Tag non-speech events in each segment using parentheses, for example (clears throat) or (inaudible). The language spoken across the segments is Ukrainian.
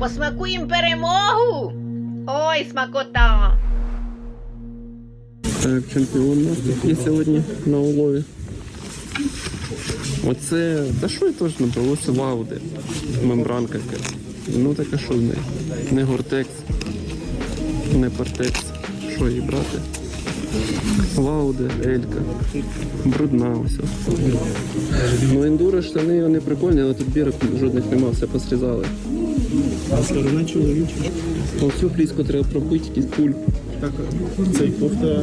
посмакуємо перемогу. Ой, смакота. Так, чемпіон у нас сьогодні на улові. Оце. Та що я теж набрало? Це вауди. Мембранка якась. Ну така що в неї? Не гортекс, не партекс. Що її брати? Вауди, Елька. Брудна ось. Ну ендуро штани вони прикольні, але тут бірок жодних нема, все посрізали. А сторона чоловіча. Оцю пліску треба пробити, якийсь пульп. Так, цей кофта.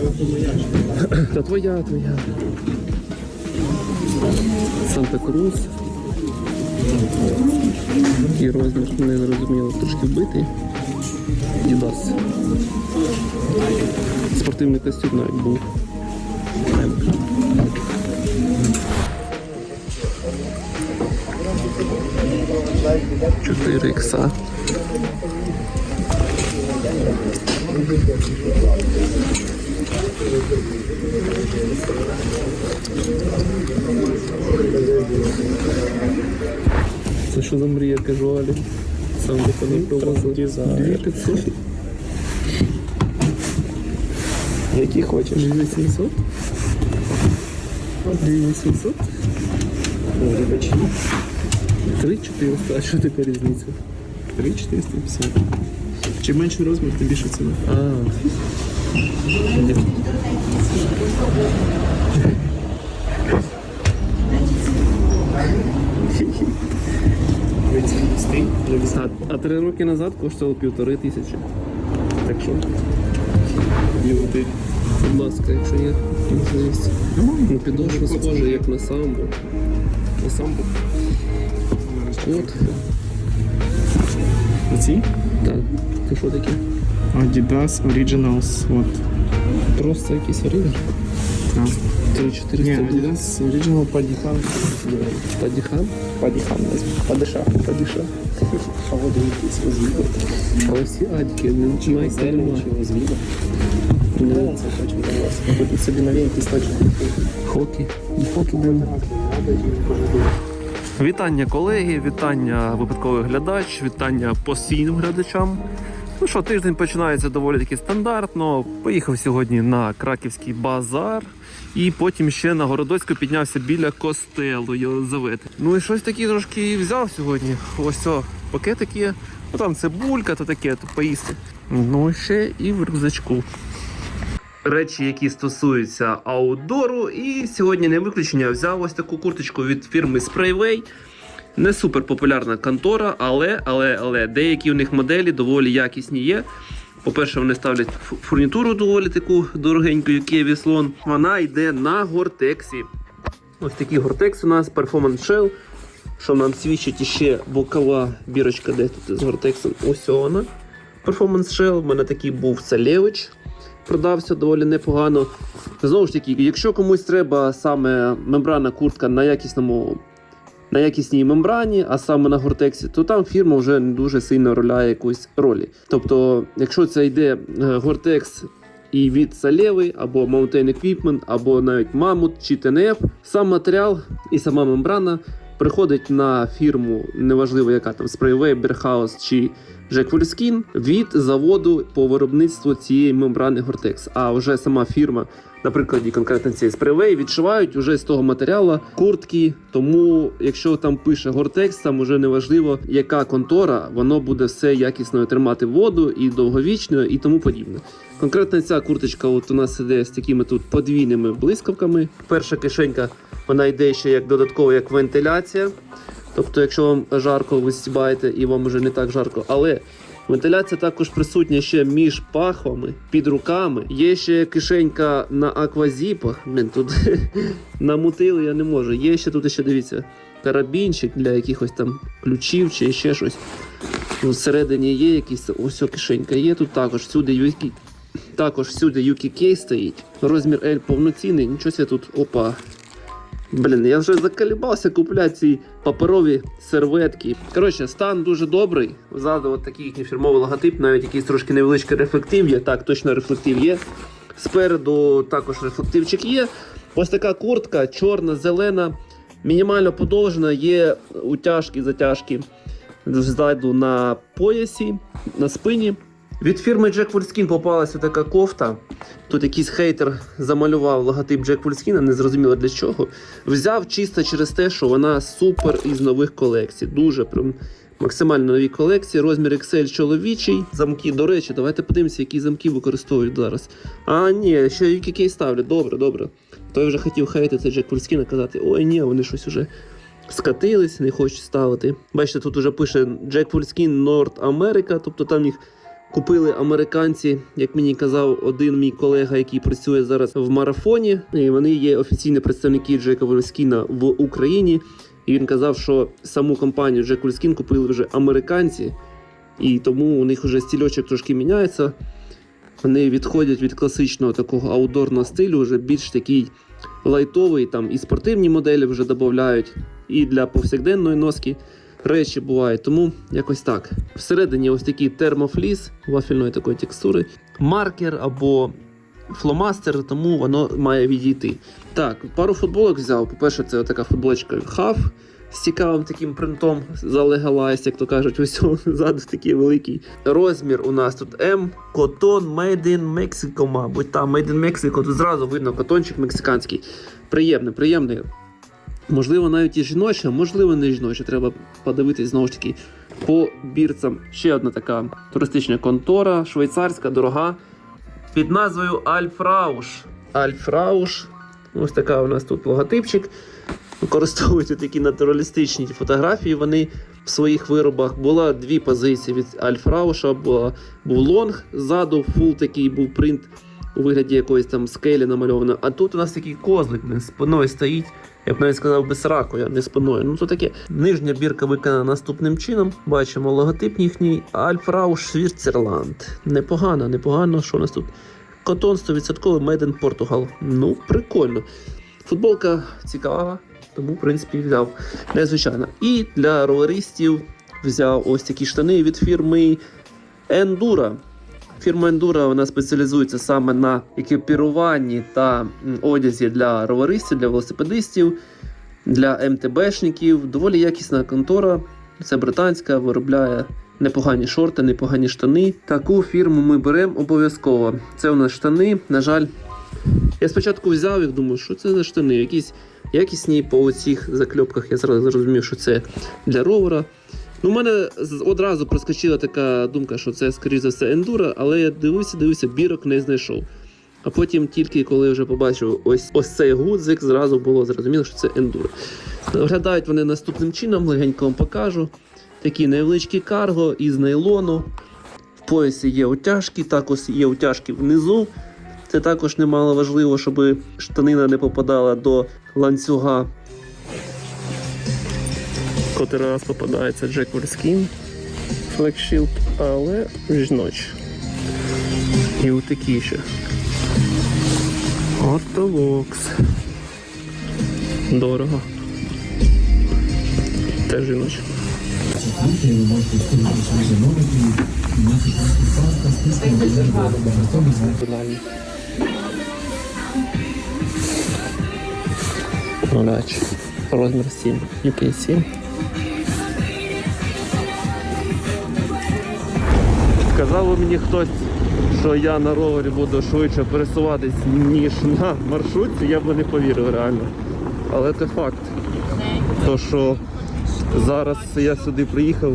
(clears throat) Та твоя, твоя. Санта Крус. Який розмір, не зрозуміло, трошки вбитий. Дідас. Спортивний костюм навіть був. Чотири ікса. Це що за мрія кажуалі? Сам би не провозив. 2500. Які хочеш? 2800? 2800? О, вибачте. 3400, а що така різниця? 3450. Чим менший розмір, тим більше ціна. А, а три роки назад коштувало півтори тисячі. Так що, Люди. будь ласка, якщо є можливість. Ну, підошва схожа, як на самбо. На самбо. От, Оці? так. Це що таке? Adidas Originals. От. Просто якийсь оригінал. Так. 3400 Ні, Adidas Original Падіхан. Падіхан. Падіхан. Падиша. Падиша. А вот якийсь возвіду. Але всі адьки, не починайся Ну, це хочу для вас. Купити собі новенький сточок. Хокі. Хокі. Вітання колеги, вітання випадковий глядач, вітання постійним глядачам. Ну що, тиждень починається доволі таки стандартно. Поїхав сьогодні на краківський базар. І потім ще на Городоцьку піднявся біля костелу Єлизавети. Ну і щось таке трошки взяв сьогодні. Ось о, пакетик є. Ну там цибулька, то таке, то поїсти. Ну ще і в рюкзачку речі, які стосуються аутдору. І сьогодні не виключення взяв ось таку курточку від фірми Sprayway. Не супер популярна контора, але, але, але деякі у них моделі доволі якісні є. По-перше, вони ставлять фурнітуру доволі таку дорогеньку, як є віслон. Вона йде на гортексі. Ось такий гортекс у нас Performance Shell. Що нам свідчить іще бокова бірочка, де тут з гортексом. Ось вона. Performance Shell. У мене такий був Цалевич продався доволі непогано. Знову ж таки, якщо комусь треба саме мембрана куртка на якісному. На якісній мембрані, а саме на гортексі, то там фірма вже не дуже сильно роляє якусь ролі. Тобто, якщо це йде е, гортекс і від Салєви, або Mountain Equipment, або навіть Mammoth чи TNF, сам матеріал і сама мембрана приходить на фірму, неважливо яка там Sprayway, Berhaus чи Jack від заводу по виробництву цієї мембрани Gore-Tex. А вже сама фірма, на прикладі конкретно цієї Sprayway, відшивають уже з того матеріалу куртки. Тому, якщо там пише Gore-Tex, там уже не важливо, яка контора, воно буде все якісно тримати воду і довговічно, і тому подібне. Конкретно ця курточка от у нас іде з такими тут подвійними блискавками. Перша кишенька вона йде ще як додатково як вентиляція. Тобто, якщо вам жарко, ви стібаєте і вам вже не так жарко. Але вентиляція також присутня ще між пахвами, під руками. Є ще кишенька на аквазіпах. Блін, тут (laughs) намутили я не можу. Є ще тут ще дивіться карабінчик для якихось там ключів чи ще щось. Всередині є якісь ось кишенька. Є тут також всюди. Також всюди Case стоїть. Розмір L повноцінний. Нічого себе тут. Опа. Блін, я вже заколебався купляти ці паперові серветки. Коротше, стан дуже добрий. Ззаду от такий їхній фірмовий логотип, навіть якийсь трошки невеличкий рефлектив є. Так, точно рефлектив є. Спереду також рефлективчик є. Ось така куртка, чорна, зелена, мінімально подовжена, є утяжки, затяжки. ззаду на поясі, на спині. Від фірми Jack Wolfskin попалася така кофта. Тут якийсь хейтер замалював логотип Jack Wolfskin, не зрозуміло для чого. Взяв чисто через те, що вона супер із нових колекцій. Дуже прям максимально нові колекції. Розмір XL чоловічий. Замки, до речі, давайте подивимося, які замки використовують зараз. А, ні, ще який ставлять. Добре, добре. Той вже хотів хейтити Jack Wolfskin, казати, ой, ні, вони щось уже скатились, не хочуть ставити. Бачите, тут уже пише Jack Wolfskin North America, тобто там їх купили американці, як мені казав один мій колега, який працює зараз в марафоні. І вони є офіційні представники Джека Wolfskin в Україні. І він казав, що саму компанію Jack Wolfskin купили вже американці, і тому у них вже стільочок трошки міняється. Вони відходять від класичного такого аудорного стилю, вже більш такий лайтовий, там і спортивні моделі вже додають, і для повсякденної носки речі бувають. Тому якось так. Всередині ось такий термофліс вафельної такої текстури, маркер або фломастер, тому воно має відійти. Так, пару футболок взяв. По-перше, це така футболочка Half з цікавим таким принтом за Legalize, як то кажуть, (laughs) ось ззаду такий великий. Розмір у нас тут М, котон Made in Mexico, мабуть. Там Made in Mexico, тут зразу видно котончик мексиканський. Приємний, приємний. Можливо, навіть і жіноча, можливо, не жіноча. Треба подивитись знову ж таки по бірцям. Ще одна така туристична контора, швейцарська, дорога. Під назвою Альфрауш. Альфрауш. Ось така у нас тут логотипчик. Використовують такі натуралістичні фотографії. Вони в своїх виробах. Була дві позиції від Альфрауша. Була, був лонг ззаду, фул такий був принт у вигляді якоїсь там скелі намальовано. А тут у нас такий козлик він спиною стоїть. Я б навіть сказав без раку, я не спиною. Ну то таке. Нижня бірка виконана наступним чином. Бачимо логотип їхній Альфрауш Свіцерланд. Непогано, непогано. Що у нас тут? Котон 100% Made in Portugal. Ну, прикольно. Футболка цікава, тому, в принципі, взяв. Незвичайно. І для роверистів взяв ось такі штани від фірми Endura. Фірма Endura вона спеціалізується саме на екіпіруванні та одязі для роверистів, для велосипедистів, для МТБшників. Доволі якісна контора. Це британська, виробляє непогані шорти, непогані штани. Таку фірму ми беремо обов'язково. Це у нас штани. На жаль, я спочатку взяв їх, думаю, що це за штани? Якісь якісні по оцих закльопках. Я зразу зрозумів, що це для ровера. Ну, у мене одразу проскочила така думка, що це, скоріш за все, ендура, але я дивився, дивився, бірок не знайшов. А потім, тільки коли вже побачив ось ось цей гудзик, зразу було зрозуміло, що це ендура. Виглядають вони наступним чином, легенько вам покажу. Такі невеличкі карго із нейлону. В поясі є утяжки, також є утяжки внизу. Це також немало важливо, щоб штанина не попадала до ланцюга. Котрий раз попадається Jack Wolfskin флекшілд, але жіночі. І отакі ще. Ортовокс. Дорого. Теж. Гляч. Розмір 7. UK 7. Казав мені хтось, що я на ровері буду швидше пересуватись, ніж на маршрутці, я б не повірив реально. Але це факт. То, що зараз я сюди приїхав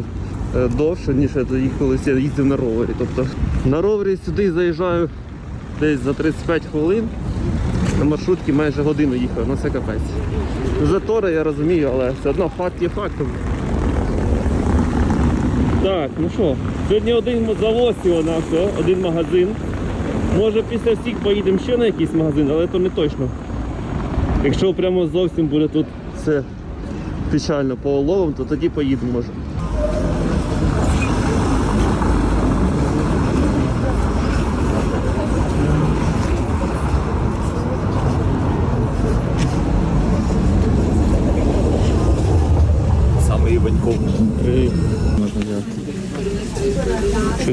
е, довше, ніж я колись я їздив на ровері. Тобто на ровері сюди заїжджаю десь за 35 хвилин, на маршрутці майже годину їхав, ну це капець. Затори я розумію, але все одно факт є фактом. Так, ну що, сьогодні один завоз його на один магазин. Може після всіх поїдемо ще на якийсь магазин, але то не точно. Якщо прямо зовсім буде тут все печально по уловам, то тоді поїдемо може.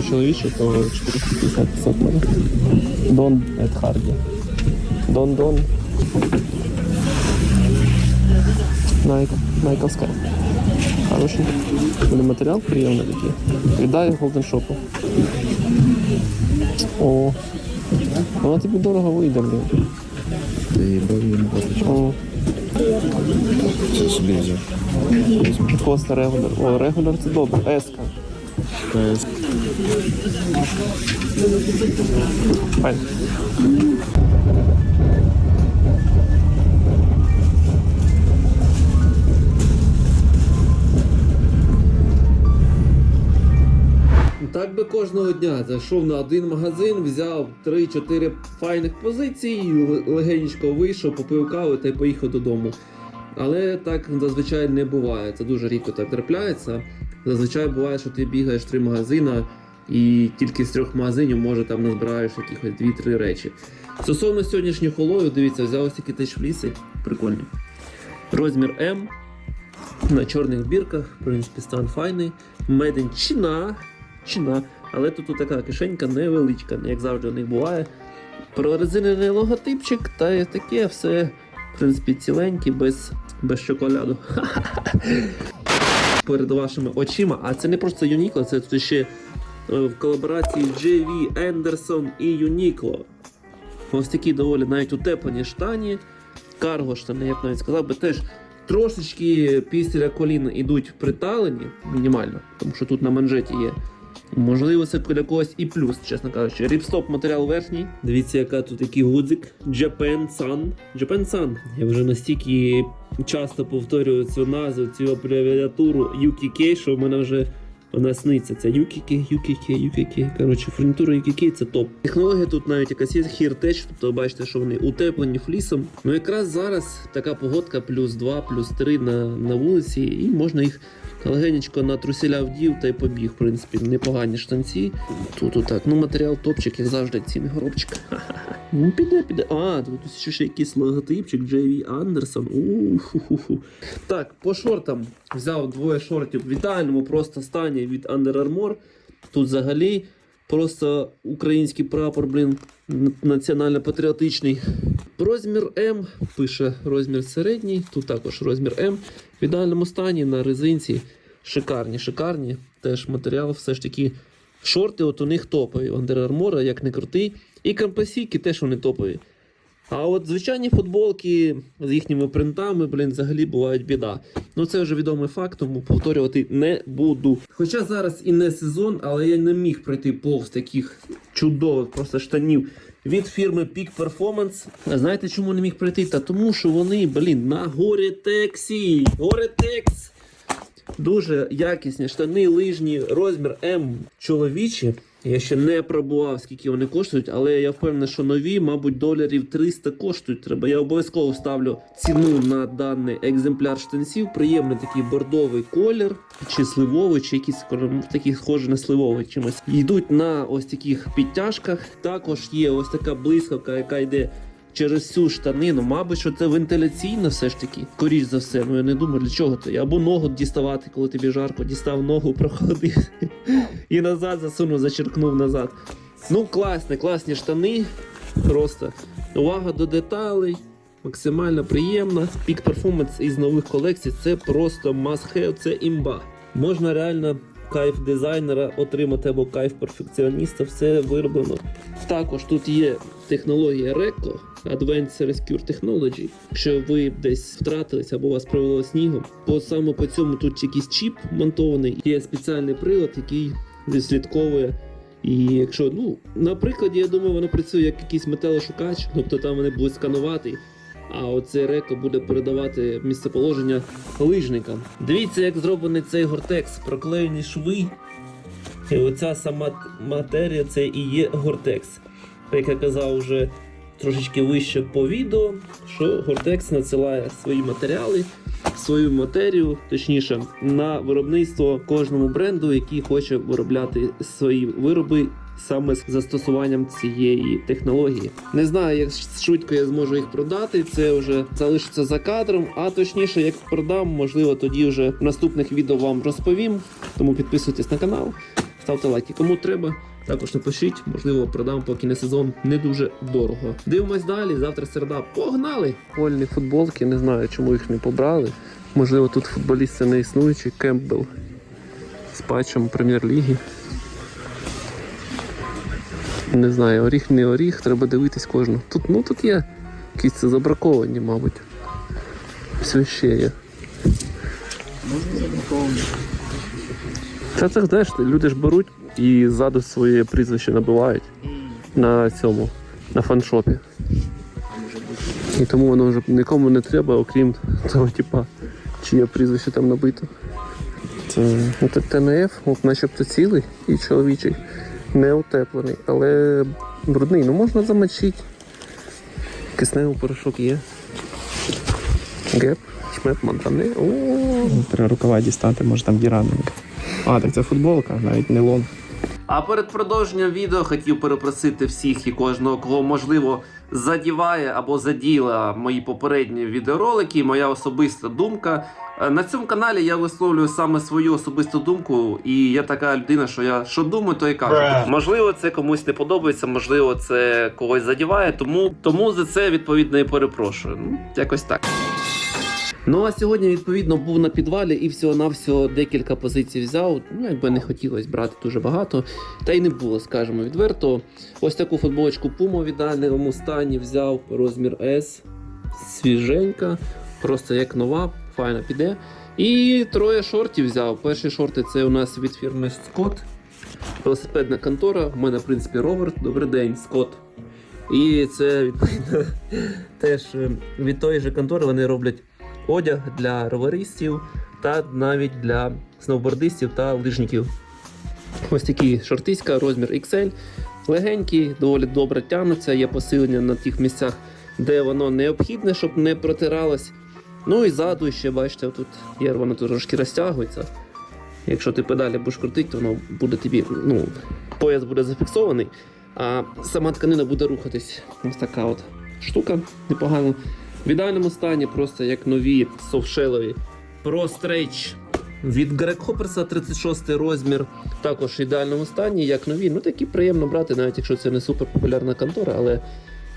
Що чоловіче, то 450 500 мене. Дон Ед Харді. Дон Дон. Найк. Найковська. Хороший. Буде матеріал приємний такий. Golden Shop. О. Вона тобі дорого вийде, блін. Ти їбав їм баточку. О, Це собі взяв. Коста регуляр. О, регуляр це добре. Еска. КС. Так би кожного дня зайшов на один магазин, взяв 3-4 файних позицій, л- легенечко вийшов, попив каву та й поїхав додому. Але так зазвичай не буває. Це дуже рідко так трапляється. Зазвичай буває, що ти бігаєш три магазини, і тільки з трьох магазинів може там назбираєш якихось 2-3 речі. Стосовно сьогоднішніх холою, дивіться, взяв ось такі теж фліси, прикольні. Розмір М на чорних бірках, в принципі, стан файний. In China. China. Але тут така кишенька невеличка, як завжди у них буває. Прорезинений логотипчик, та таке все, в принципі, ціленьке, без, без шоколаду. (laughs) Перед вашими очима. А це не просто Uniqlo, це тут ще в колаборації JV Anderson і Uniqlo. Ось такі доволі навіть утеплені штані. Карго штани, я б навіть сказав би, теж трошечки після колін ідуть приталені, мінімально, тому що тут на манжеті є. Можливо, це для когось і плюс, чесно кажучи. Ріпстоп матеріал верхній. Дивіться, яка тут який гудзик. Japan Sun. Japan Sun. Я вже настільки часто повторюю цю назву, цю абревіатуру UKK, що в мене вже вона сниться. Це UKK, UKK, UKK. Коротше, фурнітура UKK це топ. Технологія тут навіть якась є хіртеч, тобто ви бачите, що вони утеплені флісом. Ну якраз зараз така погодка плюс 2, плюс 3 на, на вулиці, і можна їх легенечко на труселя вдів та й побіг. В принципі, непогані штанці. Тут отак. Ну, матеріал топчик, як завжди, ціни горобчик. (laughs) Ну, піде, піде. А, тут ще ще якийсь логотипчик J.V. Anderson. У-ху-ху-ху. Так, по шортам взяв двоє шортів в ідеальному просто стані від Under Armour. Тут взагалі просто український прапор, блін, національно-патріотичний. Розмір М пише розмір середній, тут також розмір М. В ідеальному стані на резинці. Шикарні, шикарні. Теж матеріал все ж таки. Шорти от у них топові. Under Armour, як не крутий. І компасійки теж вони топові. А от звичайні футболки з їхніми принтами, блін, взагалі бувають біда. Ну це вже відомий факт, тому повторювати не буду. Хоча зараз і не сезон, але я не міг пройти повз таких чудових просто штанів від фірми Peak Performance. Знаєте, чому не міг прийти? Та тому, що вони, блін, на Gore-Tex. Gore-Tex. Дуже якісні штани, лижні, розмір М чоловічі. Я ще не пробував, скільки вони коштують, але я впевнений, що нові, мабуть, доларів 300 коштують. Треба. Я обов'язково ставлю ціну на даний екземпляр штанців. Приємний такий бордовий колір, чи сливовий, чи якийсь скоро- такий схожий на сливовий чимось. Йдуть на ось таких підтяжках. Також є ось така блискавка, яка йде через цю штанину. Мабуть, що це вентиляційно все ж таки. Скоріш за все, ну я не думаю, для чого це. Або ногу діставати, коли тобі жарко, дістав ногу, (laughs) проходив і назад засунув, зачеркнув назад. Ну, класні, класні штани. Просто увага до деталей. Максимально приємна. Performance із нових колекцій це просто must have, це імба. Можна реально кайф дизайнера отримати або кайф перфекціоніста, все вироблено. Також тут є технологія RECO, Advanced Rescue Technology. Якщо ви десь втратились або вас провело снігом, по саме по цьому тут якийсь чіп монтований, є спеціальний прилад, який відслідковує. І якщо, ну, на прикладі, я думаю, воно працює як якийсь металошукач, тобто там вони будуть сканувати, а оцей реко буде передавати місцеположення лижникам. Дивіться, як зроблений цей гортекс, проклеєні шви. І оця сама матерія це і є гортекс. Як я казав вже трошечки вище по відео, що гортекс надсилає свої матеріали, свою матерію, точніше, на виробництво кожному бренду, який хоче виробляти свої вироби. Саме з застосуванням цієї технології. Не знаю, як швидко я зможу їх продати. Це вже залишиться за кадром. А точніше, як продам, можливо, тоді вже в наступних відео вам розповім. Тому підписуйтесь на канал, ставте лайки, кому треба. Також напишіть, можливо, продам, поки не сезон не дуже дорого. Дивимось далі. Завтра середа. Погнали! Вольні футболки, не знаю, чому їх не побрали. Можливо, тут футболісти не існуючі, Кемпбелл з патчем прем'єр-ліги. Не знаю, оріх не оріх, треба дивитись кожну. Тут, ну тут є якісь це забраковані, мабуть. Все ще є. Та це знаєш, люди ж беруть і ззаду своє прізвище набивають на цьому, на фаншопі. І тому воно вже нікому не треба, окрім того, типа, чиє прізвище там набито. Ну, це ТНФ, от начебто цілий і чоловічий, не утеплений, але брудний. Ну можна замочити. Кисневий порошок є. Геп, шмет монтани. О, Треба рукава дістати, може там діра. А, так це футболка, навіть не лон. А перед продовженням відео хотів перепросити всіх і кожного, кого можливо задіває або заділа мої попередні відеоролики, моя особиста думка. Е, На цьому каналі я висловлюю саме свою особисту думку, і я така людина, що я що думаю, то і кажу. Можливо, це комусь не подобається, можливо, це когось задіває, тому, тому за це відповідно і перепрошую. Ну, якось так. Ну а сьогодні, відповідно, був на підвалі і всього-навсього декілька позицій взяв. Ну, якби не хотілося брати дуже багато. Та й не було, скажімо відверто. Ось таку футболочку Puma в ідеальному стані взяв розмір S. Свіженька, просто як нова, файно піде. І троє шортів взяв. Перші шорти це у нас від фірми Scott. Велосипедна контора. У мене, в принципі, ровер. Добрий день, Scott. І це відповідно (laughs) теж е, від тої ж контори вони роблять одяг для роверистів та навіть для сноубордистів та лижників. Ось такі шортиська, розмір XL. Легенькі, доволі добре тягнуться, є посилення на тих місцях, де воно необхідне, щоб не протиралось. Ну і ззаду ще бачите, тут є, воно трошки розтягується. Якщо ти педалі будеш крутити, то воно буде тобі, ну, пояс буде зафіксований, а сама тканина буде рухатись. Ось така от штука непогана. В ідеальному стані, просто як нові совшелові Stretch від Greg Hoppersa 36 розмір. Також в ідеальному стані, як нові. Ну такі приємно брати, навіть якщо це не супер популярна контора, але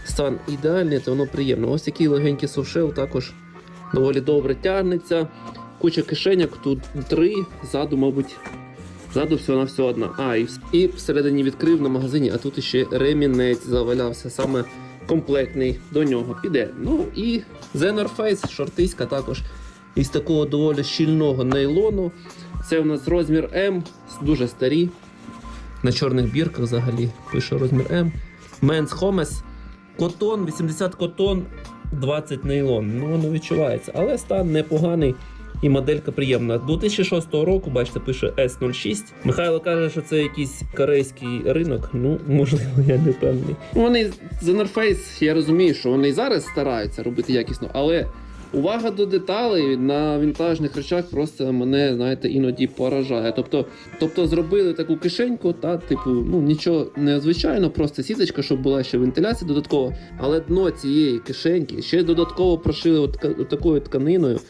стан ідеальний, то воно приємно. Ось такий легенький совшел також доволі добре тягнеться. Куча кишеньок, тут три, ззаду, мабуть. Ззаду всього на всього одна. А, і всередині відкрив на магазині, а тут ще ремінець завалявся, саме комплектний до нього піде. Ну і Zenor Face, шортиська також із такого доволі щільного нейлону. Це у нас розмір М, дуже старі. На чорних бірках взагалі пише розмір М. Men's Homes. Котон, 80 котон, 20 нейлон. Ну, воно відчувається. Але стан непоганий і моделька приємна. 2006 року, бачите, пише S06. Михайло каже, що це якийсь корейський ринок. Ну, можливо, я не впевнений. Вони з Norface, я розумію, що вони і зараз стараються робити якісно, але увага до деталей на вінтажних речах просто мене, знаєте, іноді поражає. Тобто, тобто зробили таку кишеньку, та, типу, ну нічого незвичайно, просто сіточка, щоб була ще вентиляція додаткова. Але дно цієї кишеньки ще додатково прошили от такою тканиною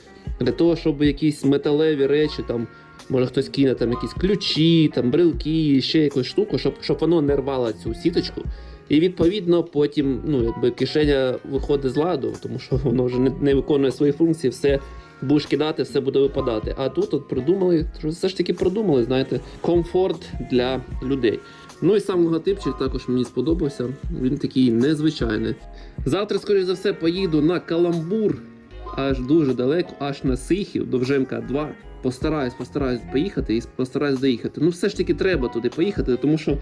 для того, щоб якісь металеві речі там. Може хтось кине там якісь ключі, там брелки, ще якусь штуку, щоб, щоб воно не рвало цю сіточку. І відповідно потім ну, якби кишеня виходить з ладу, тому що воно вже не, не виконує свої функції, все будеш кидати, все буде випадати. А тут от придумали, все ж таки продумали, знаєте, комфорт для людей. Ну і сам логотипчик також мені сподобався. Він такий незвичайний. Завтра, скоріш за все, поїду на каламбур аж дуже далеко, аж на Сихів, Довженка 2. Постараюсь, постараюсь поїхати і постараюсь доїхати. Ну, все ж таки треба туди поїхати, тому що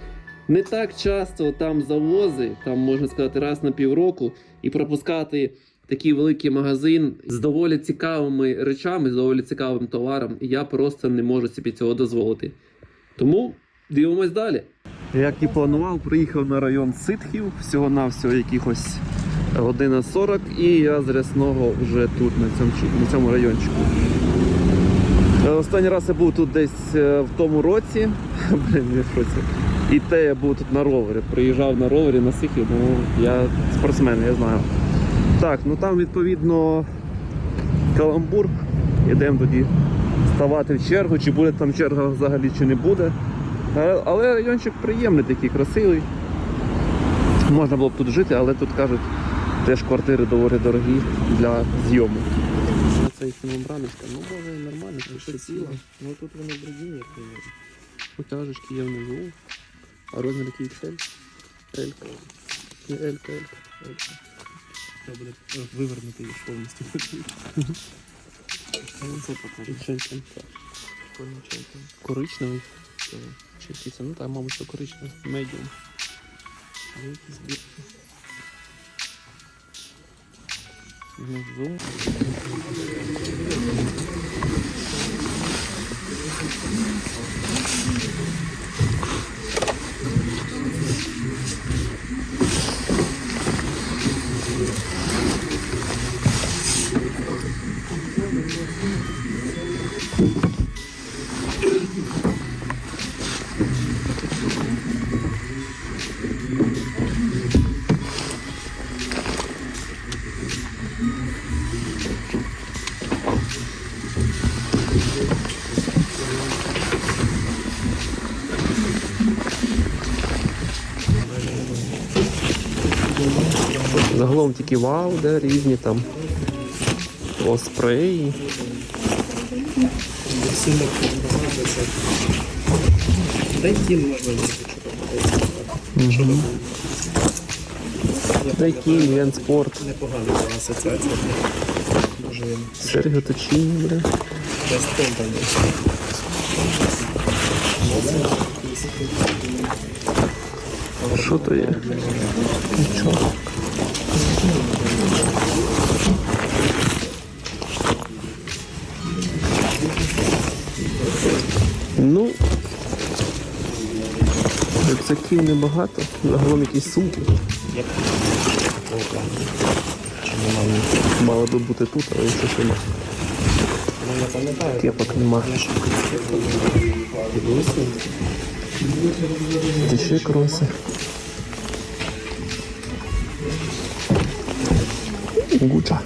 не так часто там завози, там можна сказати, раз на півроку, і пропускати такий великий магазин з доволі цікавими речами, з доволі цікавим товаром. І я просто не можу собі цього дозволити. Тому дивимось далі. Як і планував, приїхав на район Ситхів, всього-навсього якихось година 40, і я з рясного вже тут, на цьому, на цьому райончику. Е, Останній раз я був тут десь е, в тому році. (laughs) Блін, я в шоці. І те я був тут на ровері. Приїжджав на ровері на Сихів, ну я спортсмен, я знаю. Так, ну там відповідно каламбур. Йдемо тоді ставати в чергу, чи буде там черга взагалі, чи не буде. Але, але райончик приємний, такий красивий. Можна було б тут жити, але тут кажуть, теж квартири доволі дорогі для зйому. Це їхня мембраночка. Ну, може, і нормально, ще ціла. Ну тут вони другі, як Утяжечки є внизу. А розмір який XL? L. Не L, L. Треба буде вивернути їх повністю. (laughs) Це покажу. Коричневий. Чи ну так, мабуть, що коричневий. Медіум. 이런 식으로? Загалом тільки вау, де різні там оспреї. Сильно багато це. Та й кін можна їздити, що там. Такий спорт. Непогана асоціація. Може він бля. Що то є? Нічого. Ну, рюкзаків небагато, загалом якісь сумки. Мало би бути тут, але ще ще Ну я пам'ятаю, кепок нема. Ще кроси. Гуча.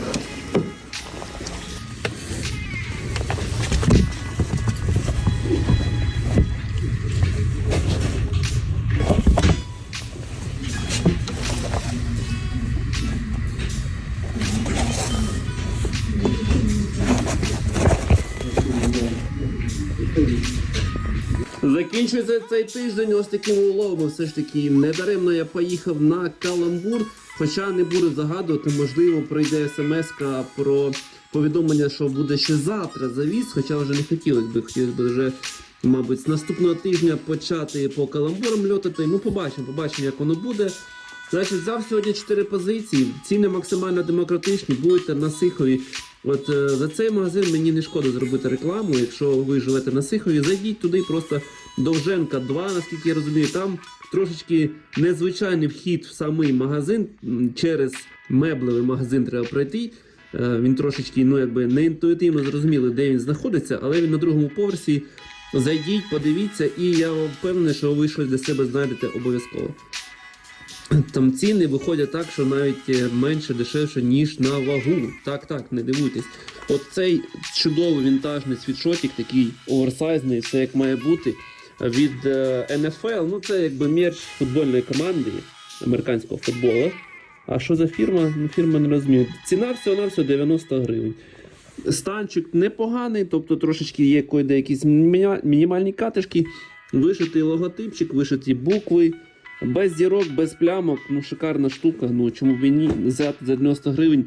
Закінчується цей тиждень ось таким уловом. Все ж таки недаремно я поїхав на каламбур. Хоча не буду загадувати, можливо, прийде смс про повідомлення, що буде ще завтра завіз, хоча вже не хотілося б, хотілося б вже, мабуть, з наступного тижня почати по каламбурам льотати. Ну, побачимо, побачимо, як воно буде. Значить, взяв сьогодні 4 позиції. Ціни максимально демократичні, будете на Сихові. От е, за цей магазин мені не шкода зробити рекламу. Якщо ви живете на Сихові, зайдіть туди просто Довженка 2, наскільки я розумію, там трошечки незвичайний вхід в самий магазин. Через меблевий магазин треба пройти. Е, Він трошечки, ну якби не інтуїтивно зрозуміло, де він знаходиться, але він на другому поверсі. Зайдіть, подивіться, і я впевнений, що ви щось для себе знайдете обов'язково. Там ціни виходять так, що навіть е, менше дешевше, ніж на вагу. Так, так, не дивуйтесь. От цей чудовий вінтажний світшотик, такий оверсайзний, все як має бути. Від е, NFL, ну це якби мерч футбольної команди американського футболу. А що за фірма? Ну, фірма не розумію. Ціна всього на всього 90 гривень. Станчик непоганий, тобто трошечки є якісь мінімальні катишки, вишитий логотипчик, вишиті букви. Без дірок, без плямок, ну шикарна штука. Ну чому б і ні взяти за 90 гривень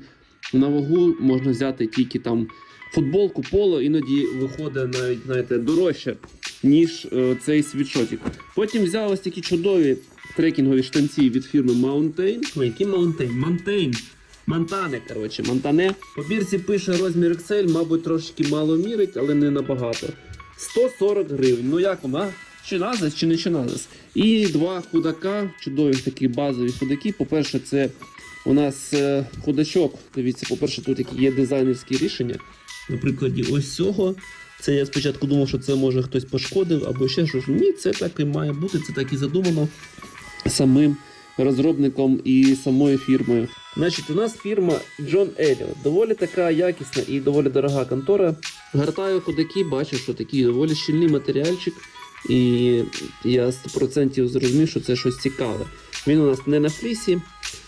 на вагу можна взяти тільки там футболку, поло, іноді виходить навіть знаєте, дорожче, ніж е, цей світшотик. Потім взяв ось такі чудові трекінгові штанці від фірми Mountain. Які Mountain? Mountain. Монтане, коротше, Монтане. По бірці пише розмір XL, мабуть, трошки мало мірить, але не набагато. 140 гривень. Ну як вам, а? Чи назис, чи не чи назис. І два худака, чудові такі базові худаки. По-перше, це у нас е, худачок. Дивіться, по-перше, тут які є дизайнерські рішення. На прикладі ось цього. Це я спочатку думав, що це може хтось пошкодив або ще щось. Ні, це так і має бути, це так і задумано самим розробником і самою фірмою. Значить, у нас фірма John Elliot. Доволі така якісна і доволі дорога контора. Гартаю ходаки, бачу, що такий доволі щільний матеріальчик. І я 100% зрозумів, що це щось цікаве. Він у нас не на флісі,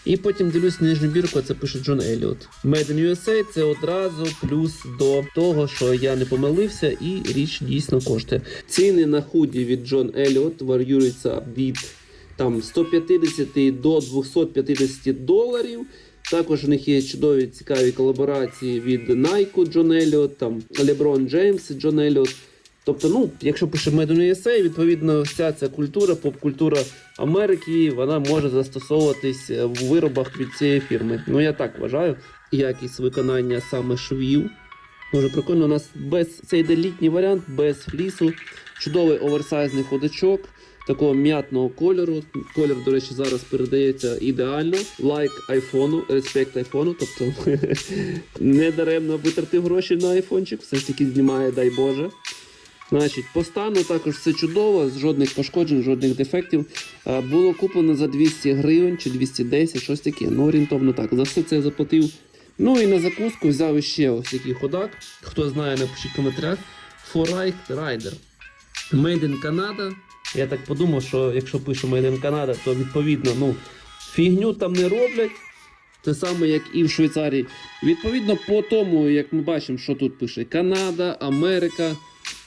І потім дивлюсь нижню бірку, це пише Джон Еліот. Made in USA це одразу плюс до того, що я не помилився, і річ дійсно коштує. Ціни на худі від Джон Еліот варіюються від там 150 до 250 доларів. Також в них є чудові цікаві колаборації від Nike Джон Еліот, там LeBron Джеймс Джон Еліот. Тобто, ну, якщо пише in USA, відповідно, вся ця культура, поп-культура Америки, вона може застосовуватись е, в виробах від цієї фірми. Ну, я так вважаю. Якість виконання саме швів. Дуже прикольно. У нас без це йде варіант, без флісу. Чудовий оверсайзний ходачок такого м'ятного кольору. Колір, до речі, зараз передається ідеально. Лайк айфону, респект айфону. Тобто (laughs) не даремно витратив гроші на айфончик, все ж таки знімає, дай Боже. Значить, по стану також все чудово, жодних пошкоджень, жодних дефектів. Е, Було куплено за 200 гривень чи 210, щось таке. Ну, орієнтовно так. За все це я заплатив. Ну і на закуску взяв ще ось такий ходак. Хто знає, напишіть в коментарях. Forite Rider. Made in Canada. Я так подумав, що якщо пише Made in Canada, то відповідно, ну, фігню там не роблять. Те саме, як і в Швейцарії. Відповідно, по тому, як ми бачимо, що тут пише Канада, Америка.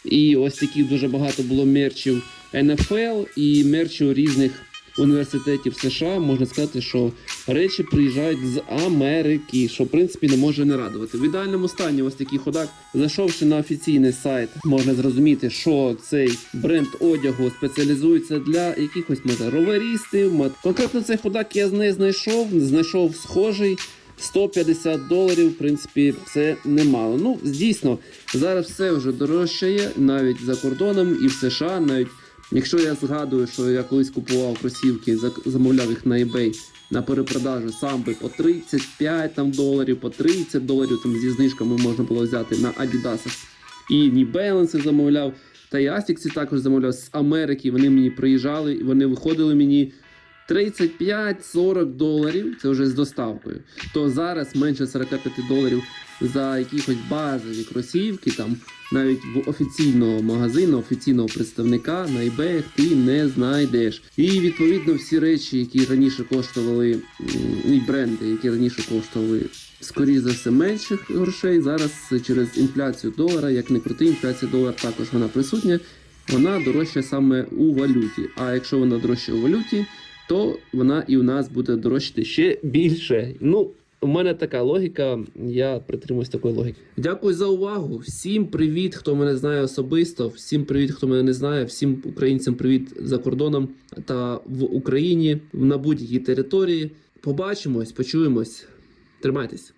І ось такі дуже багато було мерчів НФЛ і мерчів різних університетів США. Можна сказати, що речі приїжджають з Америки, що в принципі не може не радувати. В ідеальному стані ось такий ходак, зайшовши на офіційний сайт, можна зрозуміти, що цей бренд одягу спеціалізується для якихось може роверістів. Конкретно цей ходак я не знайшов, знайшов схожий. 150 доларів, в принципі, це немало. Ну, дійсно, зараз все вже дорожчає, навіть за кордоном і в США, навіть якщо я згадую, що я колись купував кросівки, замовляв їх на eBay на перепродажу сам би по 35 там, доларів, по 30 доларів там зі знижками можна було взяти на Adidas. І New Balance замовляв, та й Asics також замовляв з Америки. Вони мені приїжджали, вони виходили мені 35-40 доларів, це вже з доставкою. То зараз менше 45 доларів за якісь базові кросівки, там навіть в офіційного магазину, офіційного представника на eBay ти не знайдеш. І відповідно всі речі, які раніше коштували, і бренди, які раніше коштували. Скоріше за все менших грошей. Зараз через інфляцію долара, як не крути, інфляція долара також вона присутня. Вона дорожча саме у валюті. А якщо вона дорожча у валюті, то вона і у нас буде дорожчати ще більше. Ну, у мене така логіка, я притримуюсь такої логіки. Дякую за увагу. Всім привіт, хто мене знає особисто. Всім привіт, хто мене не знає. Всім українцям привіт за кордоном та в Україні на будь-якій території. Побачимось, почуємось. Тримайтесь.